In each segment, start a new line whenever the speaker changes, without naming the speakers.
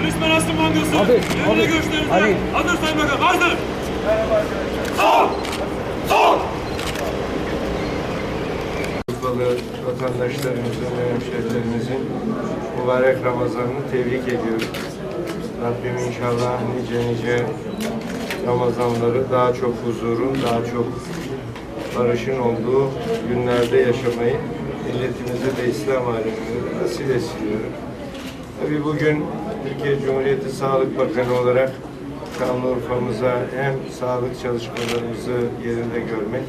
Polis Meraslı Mangası.
Abi,
Yerine
abi,
görüşlerinize.
Ali.
Hazır Sayın Bakan. Hazır. Sol. Sol.
Urfalı vatandaşlarımızın ve hemşehrilerimizin mübarek Ramazan'ını tebrik ediyorum. Rabbim inşallah nice nice Ramazanları daha çok huzurun, daha çok barışın olduğu günlerde yaşamayı milletimize de İslam alemine nasip etsin. Tabii bugün Türkiye Cumhuriyeti Sağlık Bakanı olarak Şanlıurfa'mıza hem sağlık çalışmalarımızı yerinde görmek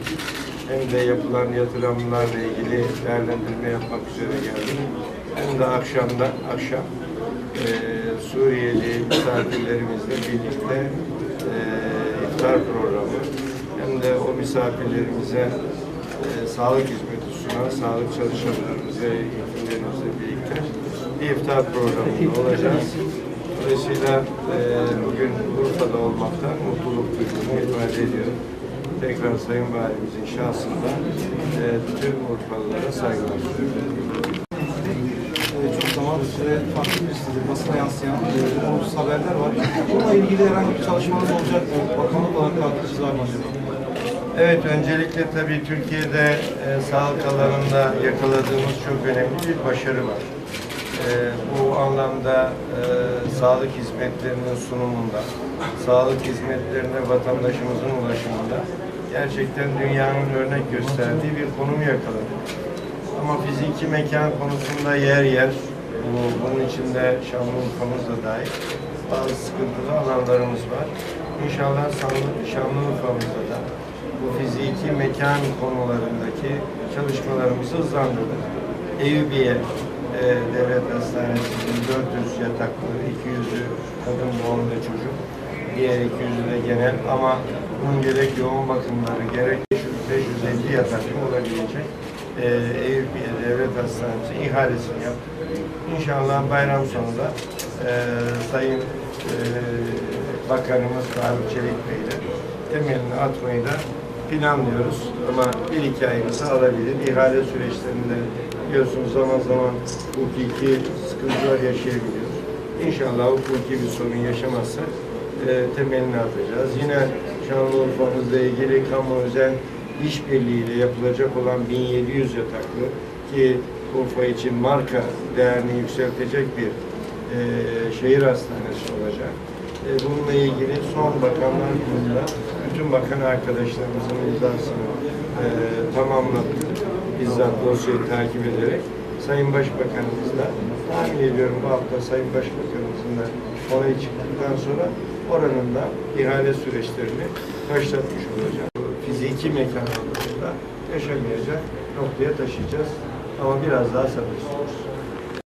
hem de yapılan yatırımlarla ilgili değerlendirme yapmak üzere geldim. Hem de akşamda akşam eee Suriyeli misafirlerimizle birlikte eee iftar programı hem de o misafirlerimize eee sağlık hizmeti sunan sağlık çalışanlarımıza, hekimlerimizle birlikte bir iftar programında olacağız. Dolayısıyla eee bugün Urfa'da olmaktan mutluluk duyduğumu ifade ediyorum. Tekrar Sayın Valimizin şahsında eee tüm Urfalılara saygılar sunuyorum.
Ee, çok zaman süre farklı bir sitedir, basına yansıyan e, olumsuz haberler var. Bununla ilgili herhangi bir çalışmanız olacak mı? Bakanlık olarak var mı acaba?
Evet, öncelikle tabii Türkiye'de e, sağlık alanında yakaladığımız çok önemli bir başarı var. E, bu anlamda e, sağlık hizmetlerinin sunumunda, sağlık hizmetlerine vatandaşımızın ulaşımında gerçekten dünyanın örnek gösterdiği bir konumu yakaladık. Ama fiziki mekan konusunda yer yer, bu, bunun içinde Şanlıurfa'mız da dahil bazı sıkıntılı alanlarımız var. İnşallah Şanlı- Şanlıurfa'mızda da bu fiziki mekan konularındaki çalışmalarımızı hızlandırdık. Eyüpiye e, Devlet Hastanesi'nin 400 yataklı, 200'ü kadın doğum ve çocuk, diğer 200'ü de genel ama bunun gerek yoğun bakımları, gerek 550 yataklı olabilecek e, Eyüpiye Devlet Hastanesi ihalesini yaptık. İnşallah bayram sonunda e, Sayın e, Bakanımız Faruk Çelik Bey ile temelini atmayı da planlıyoruz. Ama bir iki ayımızı alabilir. İhale süreçlerinde biliyorsunuz zaman zaman hukuki sıkıntılar yaşayabiliyoruz. İnşallah hukuki bir sorun yaşamazsa e, temelini atacağız. Yine Şanlıurfa'mızla ilgili kamu özel işbirliğiyle yapılacak olan 1700 yataklı ki Urfa için marka değerini yükseltecek bir e, şehir hastanesi olacak. E, bununla ilgili son bakanlar kurulunda bütün bakan arkadaşlarımızın imzasını e, tamamladık. Bizzat dosyayı takip ederek Sayın Başbakanımızla tahmin ediyorum bu hafta Sayın Başbakanımızın da onayı çıktıktan sonra oranın da ihale süreçlerini başlatmış olacağız. Bu Fiziki mekan anlamında yaşamayacak noktaya taşıyacağız. Ama biraz daha sabır istiyoruz.